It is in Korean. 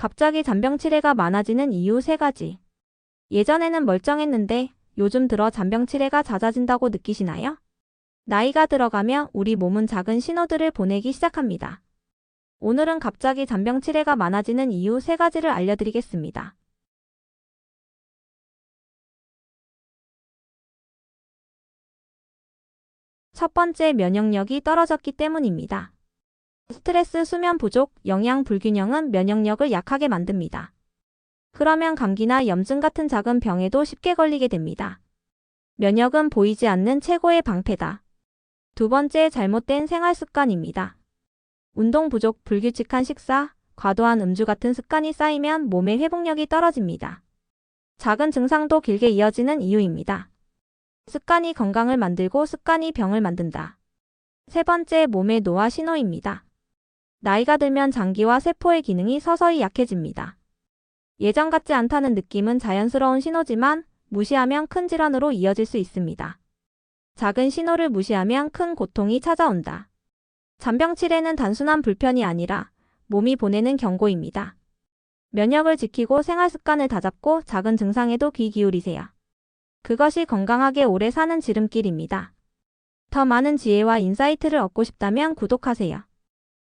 갑자기 잔병치레가 많아지는 이유 3가지. 예전에는 멀쩡했는데 요즘 들어 잔병치레가 잦아진다고 느끼시나요? 나이가 들어가며 우리 몸은 작은 신호들을 보내기 시작합니다. 오늘은 갑자기 잔병치레가 많아지는 이유 3가지를 알려드리겠습니다. 첫 번째 면역력이 떨어졌기 때문입니다. 스트레스, 수면 부족, 영양 불균형은 면역력을 약하게 만듭니다. 그러면 감기나 염증 같은 작은 병에도 쉽게 걸리게 됩니다. 면역은 보이지 않는 최고의 방패다. 두 번째 잘못된 생활 습관입니다. 운동 부족, 불규칙한 식사, 과도한 음주 같은 습관이 쌓이면 몸의 회복력이 떨어집니다. 작은 증상도 길게 이어지는 이유입니다. 습관이 건강을 만들고 습관이 병을 만든다. 세 번째, 몸의 노화 신호입니다. 나이가 들면 장기와 세포의 기능이 서서히 약해집니다. 예전 같지 않다는 느낌은 자연스러운 신호지만 무시하면 큰 질환으로 이어질 수 있습니다. 작은 신호를 무시하면 큰 고통이 찾아온다. 잔병 치레는 단순한 불편이 아니라 몸이 보내는 경고입니다. 면역을 지키고 생활 습관을 다잡고 작은 증상에도 귀 기울이세요. 그것이 건강하게 오래 사는 지름길입니다. 더 많은 지혜와 인사이트를 얻고 싶다면 구독하세요.